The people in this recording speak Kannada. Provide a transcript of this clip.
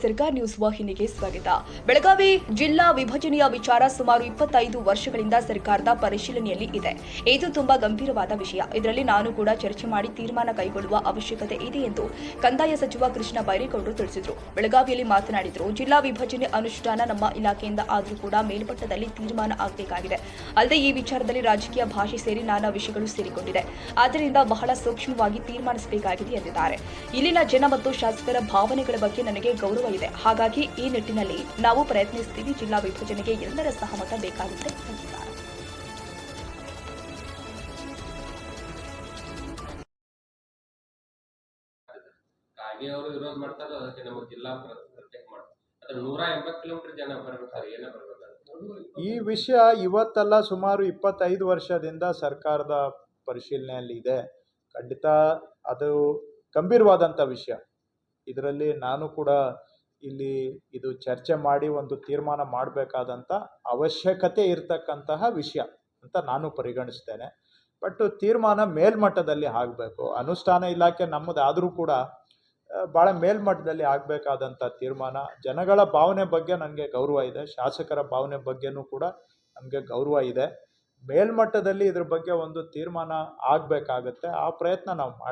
ಸರ್ಕಾರ ನ್ಯೂಸ್ ವಾಹಿನಿಗೆ ಸ್ವಾಗತ. ಬೆಳಗಾವಿ ಜಿಲ್ಲಾ ವಿಭಜನೆಯ ವಿಚಾರ ಸುಮಾರು ಇಪ್ಪತ್ತೈದು ವರ್ಷಗಳಿಂದ ಸರ್ಕಾರದ ಪರಿಶೀಲನೆಯಲ್ಲಿ ಇದೆ. ಇದು ತುಂಬಾ ಗಂಭೀರವಾದ ವಿಷಯ. ಇದರಲ್ಲಿ ನಾನು ಕೂಡ ಚರ್ಚೆ ಮಾಡಿ ತೀರ್ಮಾನ ಕೈಗೊಳ್ಳುವ ಅವಶ್ಯಕತೆ ಇದೆ ಎಂದು ಕಂದಾಯ ಸಚಿವ ಕೃಷ್ಣ ಬೈರೇಗೌಡರು ತಿಳಿಸಿದರು. ಬೆಳಗಾವಿಯಲ್ಲಿ ಮಾತನಾಡಿದರು, ಜಿಲ್ಲಾ ವಿಭಜನೆ ಅನುಷ್ಠಾನ ನಮ್ಮ ಇಲಾಖೆಯಿಂದ ಆದರೂ ಕೂಡ ಮೇಲ್ಮಟ್ಟದಲ್ಲಿ ತೀರ್ಮಾನ ಆಗಬೇಕಾಗಿದೆ. ಅಲ್ಲದೆ ಈ ವಿಚಾರದಲ್ಲಿ ರಾಜಕೀಯ ಭಾಷೆ ಸೇರಿ ನಾನಾ ವಿಷಯಗಳು ಸೇರಿಕೊಂಡಿದೆ. ಆದ್ದರಿಂದ ಬಹಳ ಸೂಕ್ಷ್ಮವಾಗಿ ತೀರ್ಮಾನಿಸಬೇಕಾಗಿದೆ ಎಂದಿದ್ದಾರೆ. ಇಲ್ಲಿನ ಜನ ಮತ್ತು ಶಾಸಕರ ಭಾವನೆಗಳ ಬಗ್ಗೆ ನನಗೆ ಗೌರವ ಇದೆ. ಹಾಗಾಗಿ ಈ ನಿಟ್ಟಿನಲ್ಲಿ ನಾವು ಪ್ರಯತ್ನಿಸ್ತೀವಿ. ಜಿಲ್ಲಾ ವಿಭಜನೆಗೆ ಎಲ್ಲರ ಸಹಮತ ಬೇಕಾಗುತ್ತೆ. ಎಂದಿದ್ದಾರೆ ಅವರು ವಿರೋಧ ಮಾಡ್ತಾರೆ ಅದಕ್ಕೆ ನಮ್ಮ ಜಿಲ್ಲಾ ಪ್ರ- ಪ್ರತ್ಯೇಕ ಮಾಡ್ತಾರೆ ಅದ್ರ ನೂರ ಎಂಬತ್ತು ಕಿಲೋಮೀಟರ್ ಜನ ಬರ್ಬೇಕಾದ್ರೆ ಏನ ಬರ್ಬೇಕಾದ್ರೆ. ಈ ವಿಷಯ ಇವತ್ತಲ್ಲ ಸುಮಾರು ಇಪ್ಪತ್ತೈದು ವರ್ಷದಿಂದ ಸರ್ಕಾರದ ಪರಿಶೀಲನೆಯಲ್ಲಿ ಇದೆ. ಖಂಡಿತ ಅದು ಗಂಭೀರವಾದಂಥ ವಿಷಯ. ಇದರಲ್ಲಿ ನಾನು ಕೂಡ ಇಲ್ಲಿ ಇದು ಚರ್ಚೆ ಮಾಡಿ ಒಂದು ತೀರ್ಮಾನ ಮಾಡಬೇಕಾದಂಥ ಅವಶ್ಯಕತೆ ಇರತಕ್ಕಂತಹ ವಿಷಯ ಅಂತ ನಾನು ಪರಿಗಣಿಸ್ತೇನೆ. ಬಟ್ ತೀರ್ಮಾನ ಮೇಲ್ಮಟ್ಟದಲ್ಲಿ ಆಗಬೇಕು. ಅನುಷ್ಠಾನ ಇಲಾಖೆ ನಮ್ಮದಾದರೂ ಕೂಡ ಭಾಳ ಮೇಲ್ಮಟ್ಟದಲ್ಲಿ ಆಗಬೇಕಾದಂಥ ತೀರ್ಮಾನ. ಜನಗಳ ಭಾವನೆ ಬಗ್ಗೆ ನನಗೆ ಗೌರವ ಇದೆ. ಶಾಸಕರ ಭಾವನೆ ಬಗ್ಗೆನೂ ಕೂಡ ನಮಗೆ ಗೌರವ ಇದೆ. ಮೇಲ್ಮಟ್ಟದಲ್ಲಿ ಇದ್ರ ಬಗ್ಗೆ ಒಂದು ತೀರ್ಮಾನ ಆಗಬೇಕಾಗತ್ತೆ. ಆ ಪ್ರಯತ್ನ ನಾವು ಮಾಡಿ